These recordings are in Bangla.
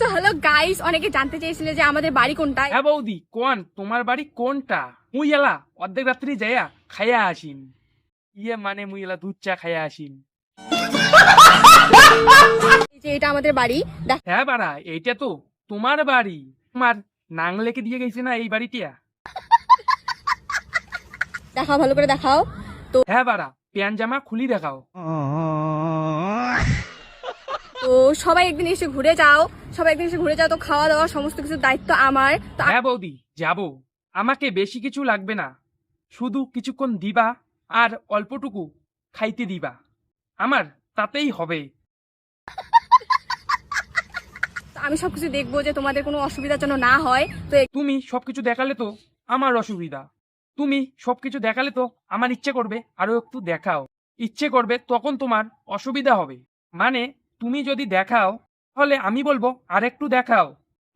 তো হ্যালো গাইস অনেকে জানতে চেয়েছিল যে আমাদের বাড়ি কোনটা হ্যাঁ বৌদি কোন? তোমার বাড়ি কোনটা? মুই এলা অর্ধেক রাত্রি যাইয়া খাইয়া আসিন ইয়ে মানে মুই এলা দুধ চা খাইয়া আসিন যে এটা আমাদের বাড়ি দেখ- হ্যাঁ বাড়া এইটা তো তোমার বাড়ি। তোমার নাং লেকে দিয়ে গেছে না এই বাড়িটা দেখাও ভালো করে দেখাও। তো হ্যাঁ বাড়া প্যান জামা খুলি দেখাও। তো সবাই একদিন এসে ঘুরে যাও সবাই একদিন এসে ঘুরে যাও তো খাওয়া দাওয়া সমস্ত কিছুর দায়িত্ব আমার। তো হ্যাঁ বৌদি যাব। আমাকে বেশি কিছু লাগবে না। শুধু কিছুক্ষণ দিবা আর অল্পটুকু খাইতে দিবা। আমার তাতেই হবে। আমি সবকিছু দেখব যে তোমাদের কোনো অসুবিধা যেন না হয়। তো তুমি সবকিছু দেখালে তো আমার অসুবিধা। তুমি সবকিছু দেখালে তো আমার ইচ্ছে করবে আরও একটু দেখাও। ইচ্ছে করবে তখন তোমার অসুবিধা হবে। মানে তুমি যদি দেখাও তাহলে আমি বলব আর একটু দেখাও।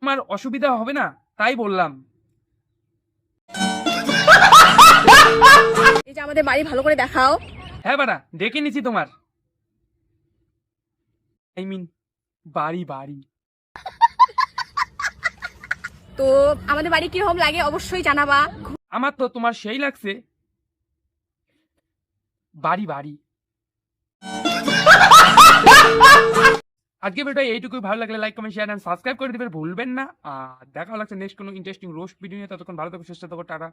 তোমার অসুবিধা হবে না তাই বললাম। এই যে আমাদের বাড়ি ভালো করে দেখাও। হ্যাঁ বাড়া দেখে নিছি তোমার। আই মিন বাড়ি বাড়ি। তো আমাদের বাড়ি কীরকম লাগে অবশ্যই জানাবা। আমার তো তোমার সেই লাগছে। বাড়ি বাড়ি। আজকে ভিডিও এইটুকুই। ভালো লাগলে like comment share and subscribe করে দেবেন। ভুলবেন না। আর দেখা লাগছে নেক্সট কোনো ইন্টারেস্টিং রোস্ট ভিডিও নিয়ে। ততক্ষণ ভালো থাকো, সুস্থ থাকো, টাটা।